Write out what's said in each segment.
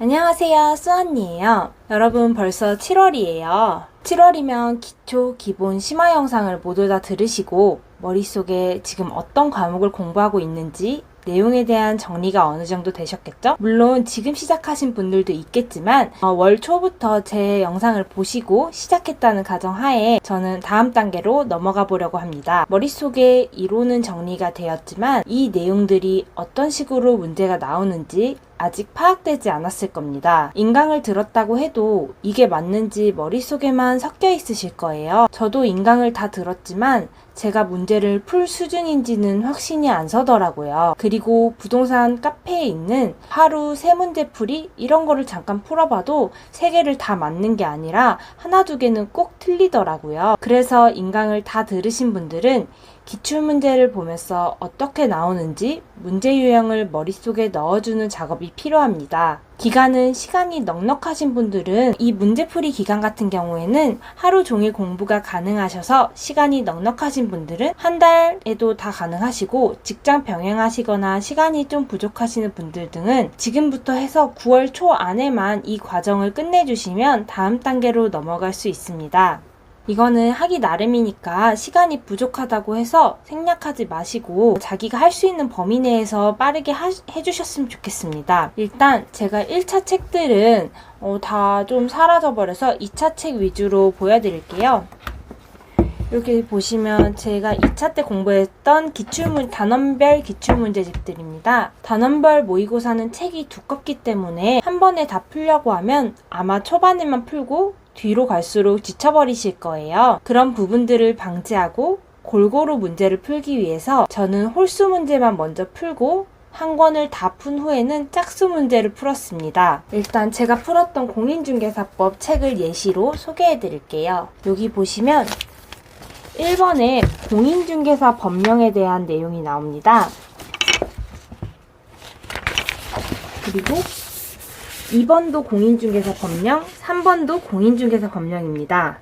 안녕하세요, 수언니예요. 여러분 벌써 7월이에요. 7월이면 기초, 기본, 심화 영상을 모두 다 들으시고 머릿속에 지금 어떤 과목을 공부하고 있는지 내용에 대한 정리가 어느 정도 되셨겠죠? 물론 지금 시작하신 분들도 있겠지만 어, 월 초부터 제 영상을 보시고 시작했다는 가정하에 저는 다음 단계로 넘어가 보려고 합니다. 머릿속에 이론은 정리가 되었지만 이 내용들이 어떤 식으로 문제가 나오는지 아직 파악되지 않았을 겁니다. 인강을 들었다고 해도 이게 맞는지 머릿속에만 섞여 있으실 거예요. 저도 인강을 다 들었지만 제가 문제를 풀 수준인지는 확신이 안 서더라고요. 그리고 부동산 카페에 있는 하루 세 문제 풀이 이런 거를 잠깐 풀어봐도 세 개를 다 맞는 게 아니라 하나 두 개는 꼭 틀리더라고요. 그래서 인강을 다 들으신 분들은 기출 문제를 보면서 어떻게 나오는지 문제 유형을 머릿속에 넣어주는 작업이 필요합니다. 기간은 시간이 넉넉하신 분들은 이 문제풀이 기간 같은 경우에는 하루 종일 공부가 가능하셔서 시간이 넉넉하신 분들은 한 달에도 다 가능하시고 직장 병행하시거나 시간이 좀 부족하시는 분들 등은 지금부터 해서 9월 초 안에만 이 과정을 끝내주시면 다음 단계로 넘어갈 수 있습니다. 이거는 하기 나름이니까 시간이 부족하다고 해서 생략하지 마시고 자기가 할 수 있는 범위 내에서 빠르게 하, 해주셨으면 좋겠습니다. 일단 제가 1차 책들은 어, 다 좀 사라져버려서 2차 책 위주로 보여드릴게요. 이렇게 보시면 제가 2차 때 공부했던 기출문, 단원별 기출문제집들입니다. 단원별 모의고사는 책이 두껍기 때문에 한 번에 다 풀려고 하면 아마 초반에만 풀고 뒤로 갈수록 지쳐버리실 거예요. 그런 부분들을 방지하고 골고루 문제를 풀기 위해서 저는 홀수 문제만 먼저 풀고 한 권을 다 푼 후에는 짝수 문제를 풀었습니다. 일단 제가 풀었던 공인중개사법 책을 예시로 소개해 드릴게요. 여기 보시면 1번에 공인중개사 법령에 대한 내용이 나옵니다. 그리고 2번도 공인중개사 법령, 3번도 공인중개사 법령입니다.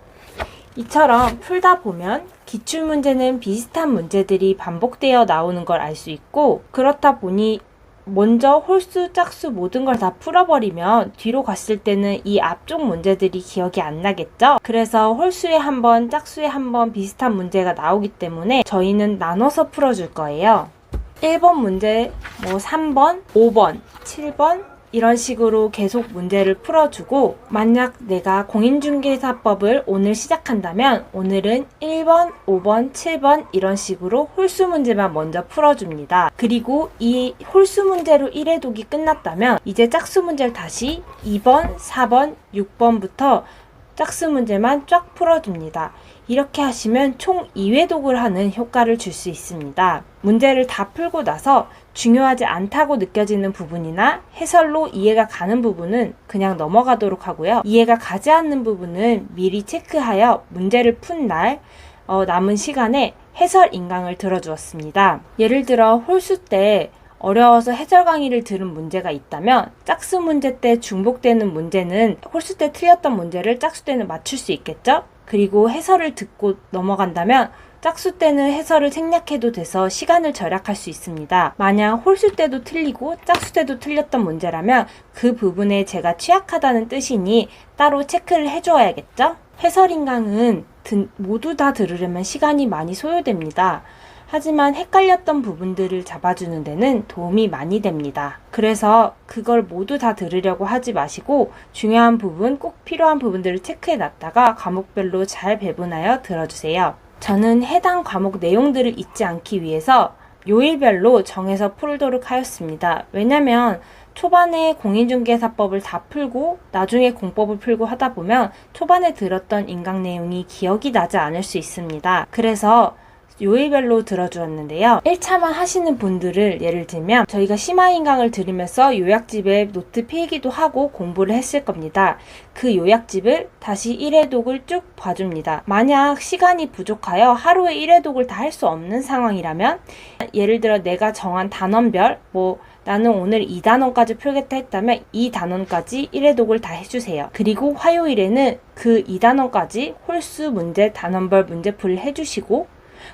이처럼 풀다 보면 기출문제는 비슷한 문제들이 반복되어 나오는 걸 알 수 있고 그렇다 보니 먼저 홀수, 짝수 모든 걸 다 풀어버리면 뒤로 갔을 때는 이 앞쪽 문제들이 기억이 안 나겠죠? 그래서 홀수에 한 번, 짝수에 한 번 비슷한 문제가 나오기 때문에 저희는 나눠서 풀어줄 거예요. 1번 문제, 뭐 3번, 5번, 7번, 이런 식으로 계속 문제를 풀어주고 만약 내가 공인중개사법을 오늘 시작한다면 오늘은 1번, 5번, 7번 이런 식으로 홀수 문제만 먼저 풀어줍니다. 그리고 이 홀수 문제로 1회 독이 끝났다면 이제 짝수 문제를 다시 2번, 4번, 6번부터 짝수 문제만 쫙 풀어줍니다. 이렇게 하시면 총 2회 독을 하는 효과를 줄 수 있습니다. 문제를 다 풀고 나서 중요하지 않다고 느껴지는 부분이나 해설로 이해가 가는 부분은 그냥 넘어가도록 하고요. 이해가 가지 않는 부분은 미리 체크하여 문제를 푼 날, 어, 남은 시간에 해설 인강을 들어주었습니다. 예를 들어 홀수 때 어려워서 해설 강의를 들은 문제가 있다면 짝수 문제 때 중복되는 문제는 홀수 때 틀렸던 문제를 짝수 때는 맞출 수 있겠죠? 그리고 해설을 듣고 넘어간다면 짝수 때는 해설을 생략해도 돼서 시간을 절약할 수 있습니다. 만약 홀수 때도 틀리고 짝수 때도 틀렸던 문제라면 그 부분에 제가 취약하다는 뜻이니 따로 체크를 해줘야겠죠? 해설 인강은 모두 다 들으려면 시간이 많이 소요됩니다. 하지만 헷갈렸던 부분들을 잡아주는 데는 도움이 많이 됩니다. 그래서 그걸 모두 다 들으려고 하지 마시고 중요한 부분, 꼭 필요한 부분들을 체크해 놨다가 과목별로 잘 배분하여 들어주세요. 저는 해당 과목 내용들을 잊지 않기 위해서 요일별로 정해서 풀도록 하였습니다. 왜냐면 초반에 공인중개사법을 다 풀고 나중에 공법을 풀고 하다 보면 초반에 들었던 인강 내용이 기억이 나지 않을 수 있습니다. 그래서 요일별로 들어주었는데요. 1차만 하시는 분들을 예를 들면 저희가 심화인강을 들으면서 요약집에 노트 필기도 하고 공부를 했을 겁니다. 그 요약집을 다시 1회독을 쭉 봐줍니다. 만약 시간이 부족하여 하루에 1회독을 다 할 수 없는 상황이라면 예를 들어 내가 정한 단원별 뭐 나는 오늘 2단원까지 풀겠다 했다면 2단원까지 1회독을 다 해주세요. 그리고 화요일에는 그 2단원까지 홀수 문제, 단원별 문제풀이를 해주시고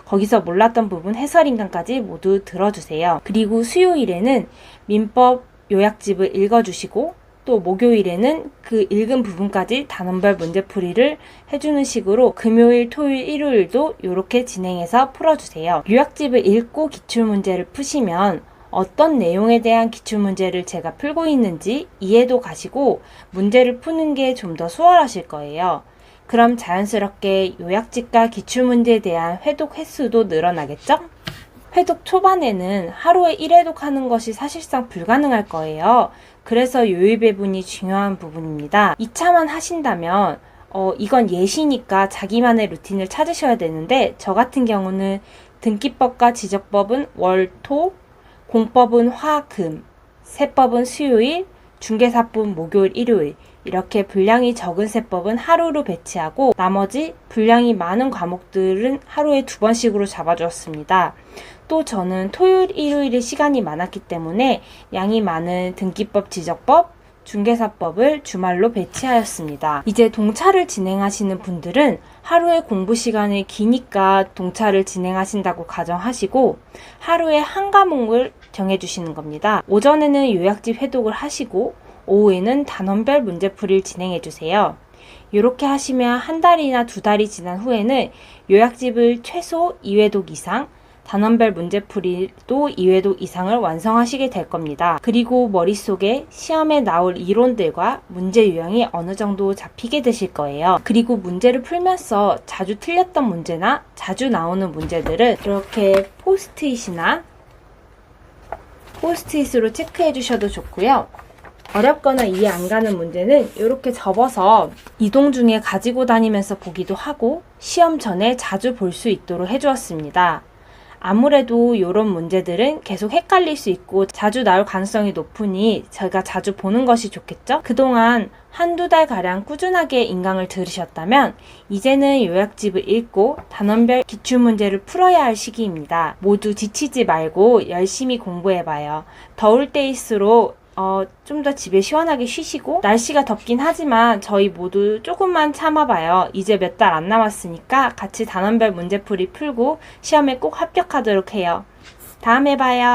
거기서 몰랐던 부분 해설인강까지 모두 들어주세요. 그리고 수요일에는 민법 요약집을 읽어주시고 또 목요일에는 그 읽은 부분까지 단원별 문제풀이를 해주는 식으로 금요일, 토요일, 일요일도 이렇게 진행해서 풀어주세요. 요약집을 읽고 기출문제를 푸시면 어떤 내용에 대한 기출문제를 제가 풀고 있는지 이해도 가시고 문제를 푸는 게 좀 더 수월하실 거예요. 그럼 자연스럽게 요약집과 기출문제에 대한 회독 횟수도 늘어나겠죠? 회독 초반에는 하루에 1회독 하는 것이 사실상 불가능할 거예요. 그래서 요일 배분이 중요한 부분입니다. 2차만 하신다면 어, 이건 예시니까 자기만의 루틴을 찾으셔야 되는데 저 같은 경우는 등기법과 지적법은 월, 토, 공법은 화, 금, 세법은 수요일, 중개사법 목요일, 일요일 이렇게 분량이 적은 세법은 하루로 배치하고 나머지 분량이 많은 과목들은 하루에 두 번씩으로 잡아주었습니다. 또 저는 토요일, 일요일에 시간이 많았기 때문에 양이 많은 등기법, 지적법, 중개사법을 주말로 배치하였습니다. 이제 동차를 진행하시는 분들은 하루에 공부 시간이 기니까 동차를 진행하신다고 가정하시고 하루에 한 과목을 정해주시는 겁니다. 오전에는 요약집 회독을 하시고 오후에는 단원별 문제풀이를 진행해 주세요. 이렇게 하시면 한 달이나 두 달이 지난 후에는 요약집을 최소 2회독 이상, 단원별 문제풀이도 2회독 이상을 완성하시게 될 겁니다. 그리고 머릿속에 시험에 나올 이론들과 문제 유형이 어느 정도 잡히게 되실 거예요. 그리고 문제를 풀면서 자주 틀렸던 문제나 자주 나오는 문제들은 이렇게 포스트잇이나 포스트잇으로 체크해 주셔도 좋고요. 어렵거나 이해 안 가는 문제는 이렇게 접어서 이동 중에 가지고 다니면서 보기도 하고 시험 전에 자주 볼 수 있도록 해주었습니다. 아무래도 이런 문제들은 계속 헷갈릴 수 있고 자주 나올 가능성이 높으니 제가 자주 보는 것이 좋겠죠? 그동안 한두 달 가량 꾸준하게 인강을 들으셨다면 이제는 요약집을 읽고 단원별 기출문제를 풀어야 할 시기입니다. 모두 지치지 말고 열심히 공부해봐요. 더울 때일수록 어, 좀 더 집에 시원하게 쉬시고, 날씨가 덥긴 하지만 저희 모두 조금만 참아봐요. 이제 몇 달 안 남았으니까 같이 단원별 문제풀이 풀고 시험에 꼭 합격하도록 해요. 다음에 봐요.